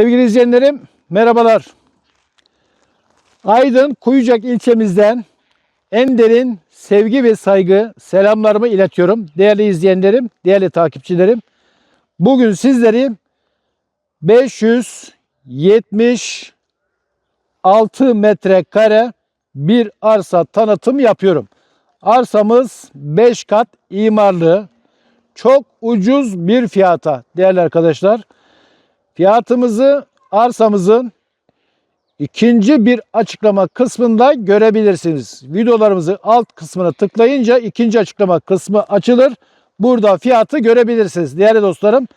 Sevgili izleyenlerim merhabalar. Aydın Kuyucak ilçemizden en derin sevgi ve saygı selamlarımı iletiyorum. Değerli izleyenlerim, değerli takipçilerim. Bugün sizleri 576 metrekare bir arsa tanıtım yapıyorum. Arsamız 5 kat imarlı, çok ucuz bir fiyata değerli arkadaşlar. Fiyatımızı arsamızın ikinci bir açıklama kısmında görebilirsiniz. Videolarımızı alt kısmına tıklayınca ikinci açıklama kısmı açılır. Burada fiyatı görebilirsiniz. Değerli dostlarım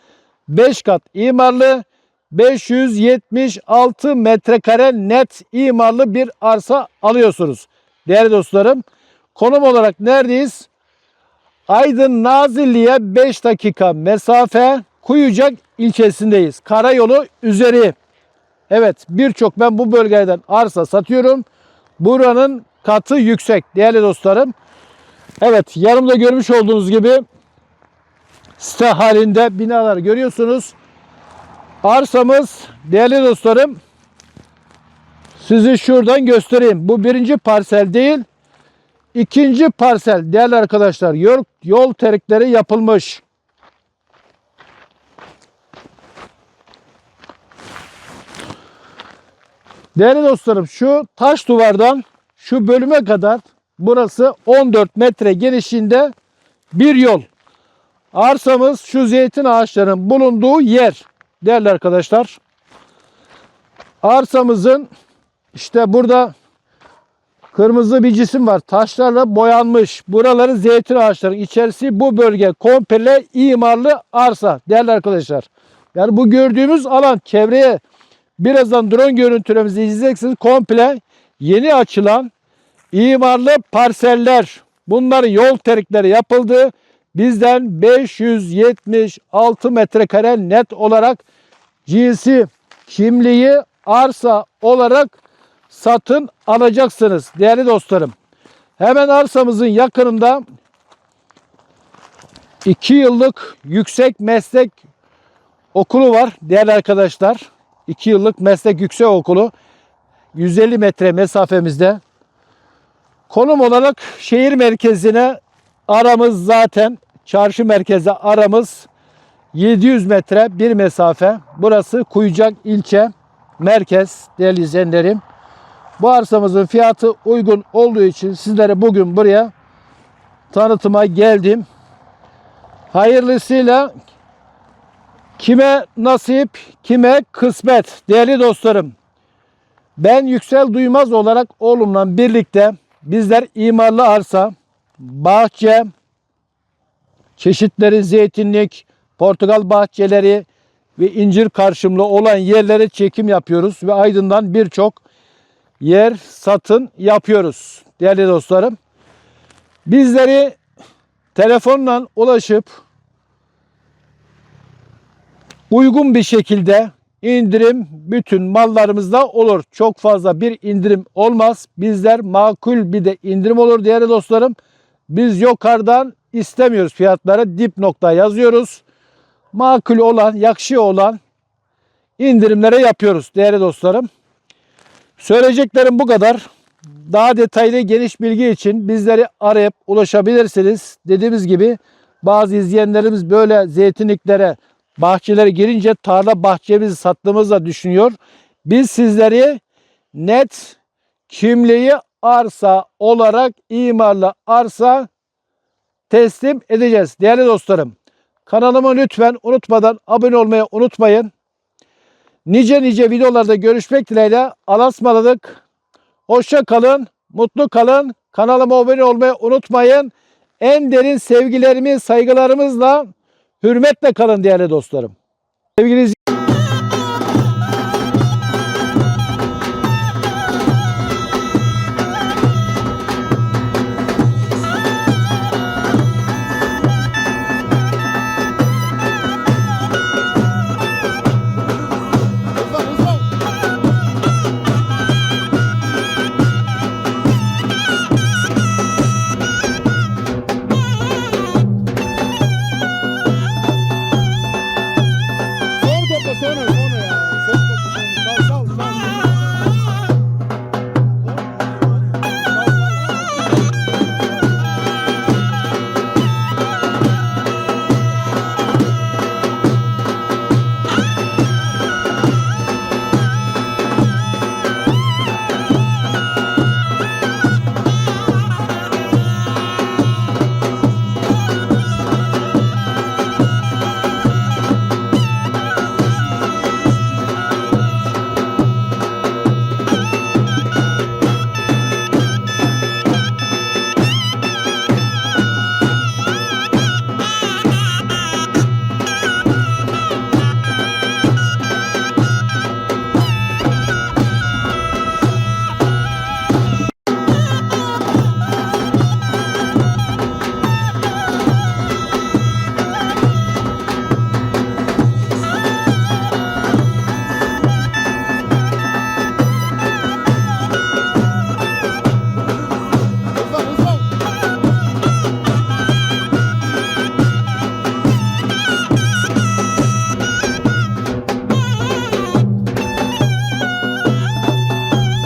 5 kat imarlı 576 metrekare net imarlı bir arsa alıyorsunuz. Değerli dostlarım konum olarak neredeyiz? Aydın Nazilli'ye 5 dakika mesafe Kuyucak ilçesindeyiz. Karayolu üzeri. Evet birçok ben bu bölgeden arsa satıyorum. Buranın katı yüksek değerli dostlarım. Evet yanımda görmüş olduğunuz gibi site halinde binalar görüyorsunuz. Arsamız değerli dostlarım sizi şuradan göstereyim. Bu birinci parsel değil. ikinci parsel değerli arkadaşlar yol, yol terikleri yapılmış. Değerli dostlarım şu taş duvardan şu bölüme kadar burası 14 metre genişliğinde bir yol. Arsamız şu zeytin ağaçlarının bulunduğu yer. Değerli arkadaşlar. Arsamızın işte burada kırmızı bir cisim var. Taşlarla boyanmış. Buraları zeytin ağaçları. İçerisi bu bölge komple imarlı arsa. Değerli arkadaşlar. Yani bu gördüğümüz alan çevreye Birazdan drone görüntülerimizi izleyeceksiniz. Komple yeni açılan imarlı parseller. Bunların yol terikleri yapıldı. Bizden 576 metrekare net olarak cinsi kimliği arsa olarak satın alacaksınız değerli dostlarım. Hemen arsamızın yakınında 2 yıllık yüksek meslek okulu var değerli arkadaşlar. 2 yıllık meslek yüksek okulu 150 metre mesafemizde. Konum olarak şehir merkezine aramız zaten çarşı merkeze aramız 700 metre bir mesafe. Burası Kuyucak ilçe merkez değerli izleyenlerim. Bu arsamızın fiyatı uygun olduğu için sizlere bugün buraya tanıtıma geldim. Hayırlısıyla Kime nasip, kime kısmet. Değerli dostlarım, ben Yüksel Duymaz olarak oğlumla birlikte bizler imarlı arsa, bahçe, çeşitleri zeytinlik, portakal bahçeleri ve incir karşımlı olan yerlere çekim yapıyoruz ve Aydın'dan birçok yer satın yapıyoruz değerli dostlarım. Bizleri telefonla ulaşıp uygun bir şekilde indirim bütün mallarımızda olur. Çok fazla bir indirim olmaz. Bizler makul bir de indirim olur değerli dostlarım. Biz yukarıdan istemiyoruz fiyatları. Dip nokta yazıyoruz. Makul olan, yakşı olan indirimlere yapıyoruz değerli dostlarım. Söyleyeceklerim bu kadar. Daha detaylı geniş bilgi için bizleri arayıp ulaşabilirsiniz. Dediğimiz gibi bazı izleyenlerimiz böyle zeytinliklere bahçelere girince tarla bahçemizi sattığımızda düşünüyor. Biz sizleri net kimliği arsa olarak imarlı arsa teslim edeceğiz. Değerli dostlarım kanalıma lütfen unutmadan abone olmayı unutmayın. Nice nice videolarda görüşmek dileğiyle alasmaladık. Hoşça kalın, mutlu kalın. Kanalıma abone olmayı unutmayın. En derin sevgilerimi, saygılarımızla Hürmetle kalın değerli dostlarım. Sevgili